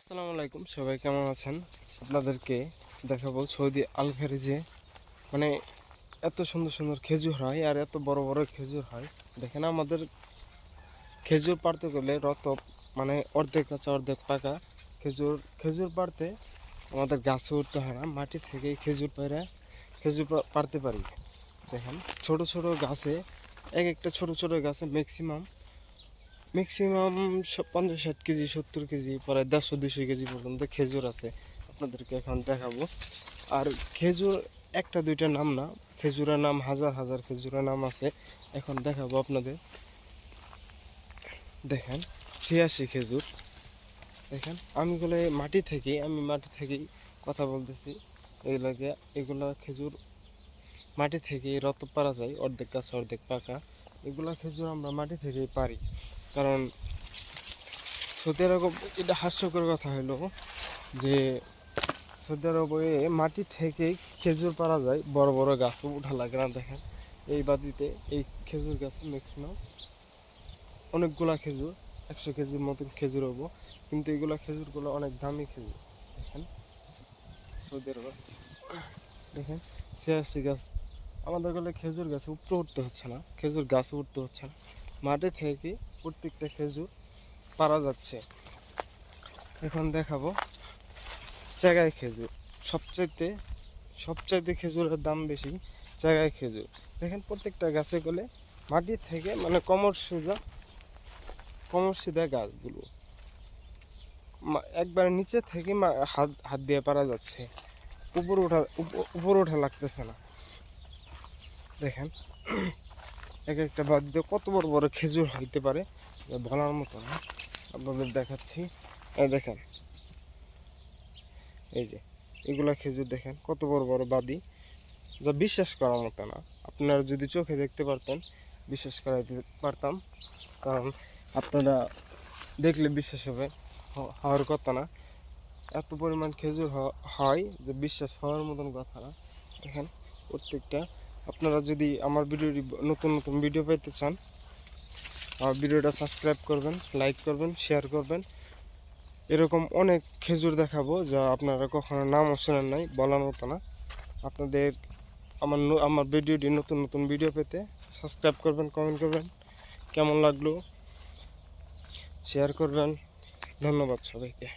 আসসালামু আলাইকুম, সবাই কেমন আছেন? আপনাদেরকে দেখাবো সৌদি আল খারিজে মানে এত সুন্দর সুন্দর খেজুর হয় আর এত বড় বড় খেজুর হয়। দেখেন আমাদের খেজুর পাড়তে গেলে রত মানে অর্ধেক কাঁচা, অর্ধেক পাকা খেজুর খেজুর পাড়তে আমাদের গাছে উঠতে হয় না, মাটি থেকে খেজুর পেরে খেজুর পাড়তে পারি। দেখেন, ছোট ছোট গাছে, এক একটা ছোট ছোট গাছে ম্যাক্সিমাম ম্যাক্সিমাম পঞ্চাশ ষাট কেজি, সত্তর কেজি, প্রায় দেড়শো দুশো কেজি পর্যন্ত খেজুর আছে। আপনাদেরকে এখন দেখাবো। আর খেজুর একটা দুইটা নাম না, খেজুরের নাম হাজার হাজার খেজুরের নাম আছে। এখন দেখাবো আপনাদের। দেখেন, ছিয়াশি খেজুর। দেখেন, আমি বলে মাটি থেকে আমি মাটি থেকেই কথা বলতেছি। এগুলাকে এগুলা খেজুর মাটি থেকেই রত পারা যায়, অর্ধেক গাছ, অর্ধেক পাকা। এগুলা খেজুর আমরা মাটি থেকেই পারি। কারণ সৌদি আরব এটা হাস্যকর কথা হলো যে সৌদি আরবে মাটি থেকে খেজুর পারা যায়, বড় বড় গাছও উঠা লাগে না দেখেন। এই বাদিতে এই খেজুর গাছ ম্যাক্সিমাম অনেকগুলা খেজুর, একশো কেজির মতন খেজুর হব। কিন্তু এগুলা খেজুরগুলো অনেক দামি খেজুর, দেখেন। সৌদি আরবে দেখেন, ছিয়াশি গাছ। আমাদের গেলে খেজুর গাছে উপরে উঠতে হচ্ছে না, খেজুর গাছে উঠতে হচ্ছে না। মাটি থেকে প্রত্যেকটা খেজুর পারা যাচ্ছে। এখন দেখাবো জায়গায় খেজুর। সবচাইতে সবচাইতে খেজুরের দাম বেশি জায়গায় খেজুর। দেখেন প্রত্যেকটা গাছে গেলে মাটি থেকে মানে কমর সোজা, কমর সিধা গাছগুলো একবার নিচে থেকে হাত হাত দিয়ে পারা যাচ্ছে। উপরে ওঠা, উপ- উপরে ওঠা লাগতেছে না। দেখেন এক একটা দিয়ে কত বড় বড় খেজুর হইতে পারে বলার মতো না। আপনাদের দেখাচ্ছি। দেখেন, এই যে, এগুলা খেজুর দেখেন, কত বড় বড় বাদি। যা বিশ্বাস করার মতো না। আপনারা যদি চোখে দেখতে পারতেন, বিশ্বাস করাইতে পারতাম। কারণ আপনারা দেখলে বিশ্বাস হবে হওয়ার কথা না। এত পরিমাণ খেজুর হয় যে বিশ্বাস হওয়ার মতন কথা না। দেখেন, প্রত্যেকটা আপনারা যদি আমার ভিডিওটি নতুন নতুন ভিডিও পেতে চান, আমার ভিডিওটা সাবস্ক্রাইব করবেন, লাইক করবেন, শেয়ার করবেন। এরকম অনেক খেজুর দেখাবো যা আপনারা কখনো নামও শোনেন নাই, বলার মতো না। আপনাদের আমার আমার ভিডিওটি নতুন নতুন ভিডিও পেতে সাবস্ক্রাইব করবেন, কমেন্ট করবেন, কেমন লাগল? শেয়ার করবেন। ধন্যবাদ সবাইকে।